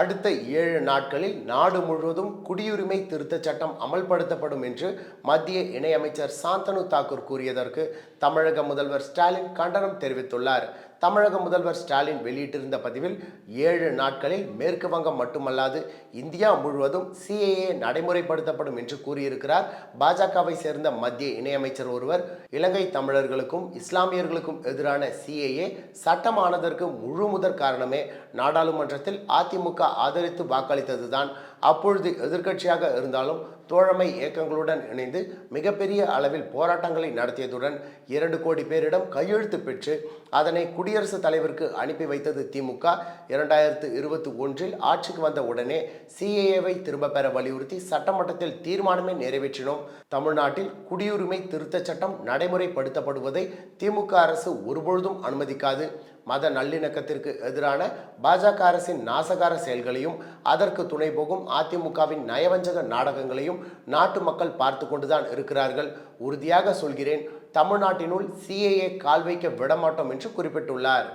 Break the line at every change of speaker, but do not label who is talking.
அடுத்த ஏழு நாட்களில் நாடு முழுவதும் குடியுரிமை திருத்தச் சட்டம் அமல்படுத்தப்படும் என்று மத்திய இணையமைச்சர் சாந்தனு தாக்கூர் கூறியதற்கு தமிழக முதல்வர் ஸ்டாலின் கண்டனம் தெரிவித்துள்ளார். தமிழக முதல்வர் ஸ்டாலின் வெளியிட்டிருந்த பதிவில் ஏழு நாட்களில் மேற்கு வங்கம் மட்டுமல்லாது இந்தியா முழுவதும் சிஏஏ நடைமுறைப்படுத்தப்படும் என்று கூறியிருக்கிறார். பாஜகவை சேர்ந்த மத்திய இணையமைச்சர் ஒருவர் இலங்கை தமிழர்களுக்கும் இஸ்லாமியர்களுக்கும் எதிரான சிஏஏ சட்டமானதற்கு முழு முதற் காரணமே நாடாளுமன்றத்தில் அதிமுக ஆதரித்து வாக்களித்ததுதான். அப்பொழுது எதிர்க்கட்சியாக இருந்தாலும் தோழமை இயக்கங்களுடன் இணைந்து மிகப்பெரிய அளவில் போராட்டங்களை நடத்தியதுடன் இரண்டு கோடி பேரிடம் கையெழுத்து பெற்று அதனை குடியரசுத் தலைவருக்கு அனுப்பி வைத்தது திமுக. இரண்டாயிரத்து இருபத்தி ஒன்றில் ஆட்சிக்கு வந்த உடனே சிஏஏவை திரும்ப பெற வலியுறுத்தி சட்டமன்றத்தில் தீர்மானமே நிறைவேற்றினோம். தமிழ்நாட்டில் குடியுரிமை திருத்தச் சட்டம் நடைமுறைப்படுத்தப்படுவதை திமுக அரசு ஒருபொழுதும் அனுமதிக்காது. மத நல்லிணக்கத்திற்கு எதிரான பாஜக அரசின் நாசகார செயல்களையும் அதற்கு துணை போகும் அதிமுகவின் நயவஞ்சக நாடகங்களையும் நாட்டு மக்கள் பார்த்து கொண்டுதான் இருக்கிறார்கள். உறுதியாக சொல்கிறேன் தமிழ்நாட்டினுள் சிஏஏ கால் வைக்க விடமாட்டோம் என்று குறிப்பிட்டுள்ளார்.